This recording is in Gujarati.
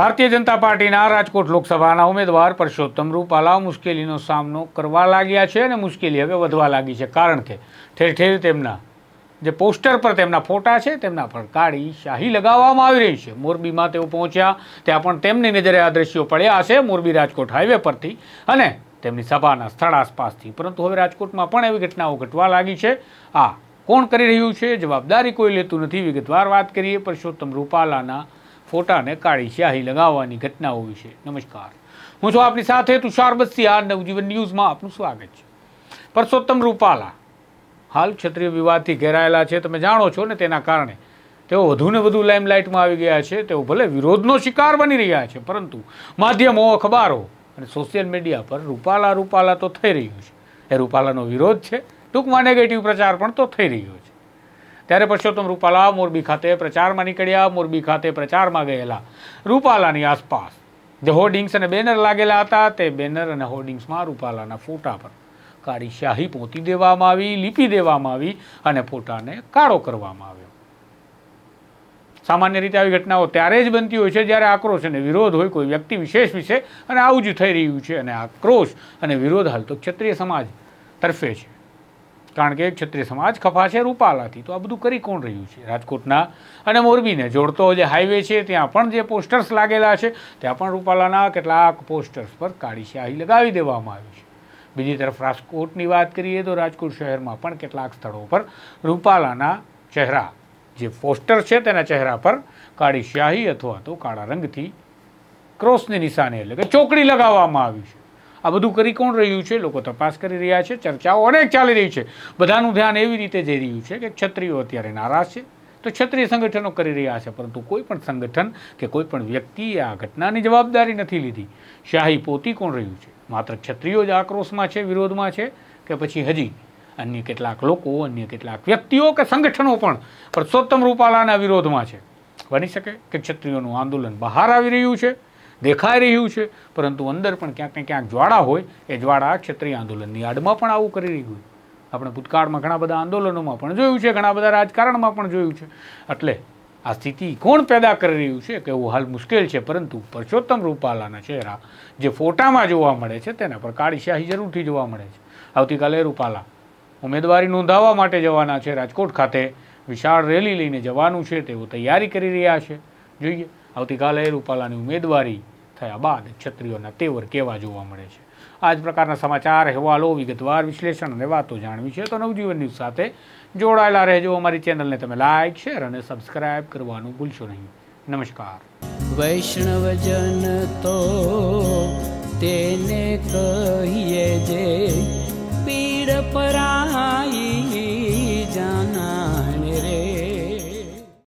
ભારતીય જનતા પાર્ટીના રાજકોટ લોકસભાના ઉમેદવાર પરસોત્તમ રૂપાલા મુશ્કેલીનો સામનો કરવા લાગ્યા છે અને મુશ્કેલી હવે વધવા લાગી છે. કારણ કે ઠેર ઠેર તેમના જે પોસ્ટર પર તેમના ફોટા છે, તેમના પર કાળી શાહી લગાવવામાં આવી રહી છે. મોરબીમાં તેઓ પહોંચ્યા, ત્યાં પણ તેમની નજરે આ દ્રશ્યો પડ્યા હશે મોરબી રાજકોટ હાઈવે પરથી અને તેમની સભાના સ્થળ આસપાસથી. પરંતુ હવે રાજકોટમાં પણ એવી ઘટનાઓ ઘટવા લાગી છે. આ કોણ કરી રહ્યું છે? જવાબદારી કોઈ લેતું નથી. વિગતવાર વાત કરીએ પરસોત્તમ રૂપાલાના ફોટાને કાળી શાહી લગાવવાની ઘટનાઓ વિશે નમસ્કાર. હું છું આપની સાથે તુષાર બસિયા નવજીવન ન્યૂઝમાં આપનું સ્વાગત છે. પરસોત્તમ રૂપાલા. હાલ ક્ષત્રિય વિવાદથી ઘેરાયેલા છે. તમે જાણો છો ને તેના કારણે તેઓ વધુને વધુ લાઇમલાઇટમાં આવી ગયા છે. તેઓ ભલે વિરોધનો શિકાર બની રહ્યા છે, પરંતુ માધ્યમો, અખબારો અને સોશિયલ મીડિયા પર રૂપાલા રૂપાલા તો થઈ રહ્યું છે. એ રૂપાલાનો વિરોધ છે. ટૂંકમાં નેગેટિવ પ્રચાર પણ તો થઈ રહ્યો છે. ત્યારે પરસોત્તમ રૂપાલા મોરબી ખાતે પ્રચારમાં નીકળ્યા, મોરબી ખાતે પ્રચારમાં ગયેલા. રૂપાલાની આસપાસ જે હોર્ડિંગ્સ અને બેનર લાગેલા હતા, તે બેનર અને હોર્ડિંગ્સમાં રૂપાલાના ફોટા પર કાળી શાહી પોતી દેવામાં આવી, લીપી દેવામાં આવી અને ફોટાને કાળો કરવામાં આવ્યો. સામાન્ય રીતે આવી ઘટનાઓ ત્યારે જ બનતી હોય છે જ્યારે આક્રોશ અને વિરોધ હોય. કોઈ વ્યક્તિ વિશેષ વિશે અને આવું જ થઈ રહ્યું છે અને આક્રોશ અને વિરોધ હાલ તો ક્ષત્રિય સમાજ તરફે છે. કારણ કે ક્ષત્રિય સમાજ ખફા છે રૂપાલાથી. તો આ બધું કરી કોણ રહ્યું છે? રાજકોટના અને મોરબીને જોડતો જે હાઈવે છે, ત્યાં પણ જે પોસ્ટર્સ લાગેલા છે, ત્યાં પણ રૂપાલાના કેટલાક પોસ્ટર્સ પર કાળી શાહી લગાવી દેવામાં આવી છે. બીજી તરફ રાજકોટની વાત કરીએ તો રાજકોટ શહેરમાં પણ કેટલાક સ્થળો પર રૂપાલાના ચહેરા, જે પોસ્ટર છે, તેના ચહેરા પર કાળી શાહી અથવા તો કાળા રંગથી ક્રોસની નિશાની એટલે કે ચોકડી લગાવવામાં આવી છે. આ બધું કરી કોણ રહ્યું છે? લોકો તપાસ કરી રહ્યા છે, ચર્ચાઓ અનેક ચાલી રહી છે. બધાનું ધ્યાન એવી રીતે જઈ રહ્યું છે કે ક્ષત્રિયો અત્યારે નારાજ છે. તો ક્ષત્રિય સંગઠનો કરી રહ્યા છે, પરંતુ કોઈ પણ સંગઠન કે કોઈ પણ વ્યક્તિએ આ ઘટનાની જવાબદારી નથી લીધી. શાહી પોતી કોણ રહ્યું છે? માત્ર ક્ષત્રિયો જ આક્રોશમાં છે, વિરોધમાં છે કે પછી હજી અન્ય કેટલાક લોકો, અન્ય કેટલાક વ્યક્તિઓ કે સંગઠનો પણ પરસોત્તમ રૂપાલાના વિરોધમાં છે? બની શકે કે ક્ષત્રિયોનું આંદોલન બહાર આવી રહ્યું છે? દેખાઈ રહ્યું છે, પરંતુ અંદર પણ ક્યાંક ને ક્યાંક જ્વાળા હોય, એ જ્વાળા ક્ષત્રિય આંદોલનની આડમાં પણ આવું કરી રહ્યું હોય. આપણે ભૂતકાળમાં ઘણા બધા આંદોલનોમાં પણ જોયું છે, ઘણા બધા રાજકારણમાં પણ જોયું છે. એટલે આ સ્થિતિ કોણ પેદા કરી રહ્યું છે, કે એવું હાલ મુશ્કેલ છે, પરંતુ પરસોત્તમ રૂપાલાના ચહેરા જે ફોટામાં જોવા મળે છે, તેના પર કાળીશાહી જરૂરથી જોવા મળે છે. આવતીકાલે રૂપાલા ઉમેદવારી નોંધાવવા માટે જવાના છે. રાજકોટ ખાતે વિશાળ રેલી લઈને જવાનું છે, તેઓ તૈયારી કરી રહ્યા છે. જોઈએ. આવતીકાલે રૂપાલાની ઉમેદવારી થયા બાદ ક્ષત્રિયોના તેવર કેવા જોવા મળે છે. આ જ પ્રકારના સમાચાર, અહેવાલો, વિગતવાર વિશ્લેષણ અને વાતો જાણવી છે તો નવજીવન ન્યૂઝ સાથે જોડાયેલા રહેજો અમારી ચેનલને તમે લાઇક શેર અને સબસ્ક્રાઇબ કરવાનું ભૂલશો નહીં. નમસ્કાર. વૈષ્ણવજન તો તેને કહીએ જે પીડ પરાય